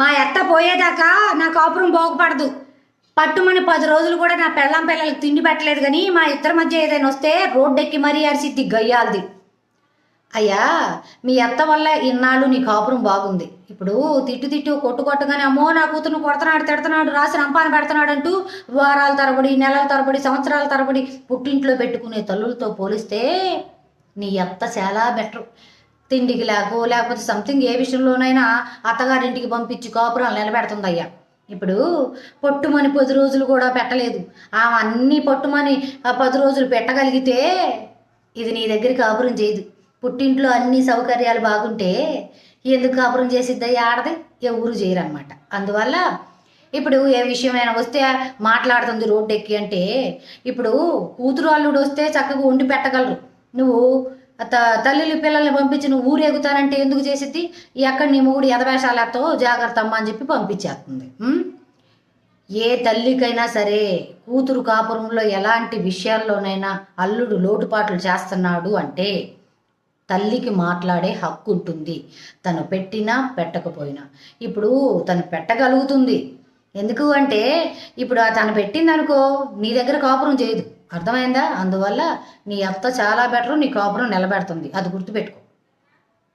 మా ఎత్త పోయేదాకా నా కాపురం బాగుపడదు. పట్టుమని పది రోజులు కూడా నా పెళ్ళం పిల్లలకు తిండి పెట్టలేదు కానీ మా ఇద్దరి మధ్య ఏదైనా వస్తే రోడ్డెక్కి మరీ అరిసిద్ది గయ్యాలది. అయ్యా మీ అత్త వల్ల ఇన్నాళ్ళు నీ కాపురం బాగుంది. ఇప్పుడు తిట్టు తిట్టు కొట్టు కొట్టగానే అమ్మో నా కూతురు కొడుతున్నాడు తిడుతున్నాడు రాసి రంపాన పెడుతున్నాడు అంటూ వారాల తరబడి నెలల తరబడి సంవత్సరాల తరబడి పుట్టింట్లో పెట్టుకునే తల్లులతో పోలిస్తే నీ అత్త చాలా బెటర్. తిండికి లేకో లేకపోతే సంథింగ్ ఏ విషయంలోనైనా అత్తగారింటికి పంపించి కాపురాలు నిలబెడుతుంది అయ్యా ఇప్పుడు పొట్టుమని పది రోజులు కూడా పెట్టలేదు. ఆమె అన్ని పొట్టుమని ఆ పది రోజులు పెట్టగలిగితే ఇది నీ దగ్గర కాపురం చేయదు. పుట్టింట్లో అన్ని సౌకర్యాలు బాగుంటే ఎందుకు కాపురం చేసిద్ది ఆడది? ఎవరు చేయరనమాట అందువల్ల ఇప్పుడు ఏ విషయమైనా వస్తే మాట్లాడుతుంది రోడ్డు ఎక్కి అంటే ఇప్పుడు కూతురు అల్లుడు వస్తే చక్కగా వండి పెట్టగలరు. నువ్వు తల్లిని పిల్లల్ని పంపించి నువ్వు ఊరేగుతానంటే ఎందుకు చేసిద్ది? ఎక్కడ నీ మూడు ఎదవేషాలతో జాగ్రత్త అమ్మ అని చెప్పి పంపించేస్తుంది. ఏ తల్లికైనా సరే కూతురు కాపురంలో ఎలాంటి విషయాల్లోనైనా అల్లుడు లోటుపాట్లు చేస్తున్నాడు అంటే తల్లికి మాట్లాడే హక్కు ఉంటుంది. తను పెట్టినా పెట్టకపోయినా. ఇప్పుడు తను పెట్టగలుగుతుంది. ఎందుకు అంటే ఇప్పుడు తను పెట్టిందనుకో నీ దగ్గర కాపురం చేయదు. అర్థమైందా? అందువల్ల నీ అత్త చాలా బెటర్ నీ కాపురం నిలబెడుతుంది. అది గుర్తుపెట్టుకో.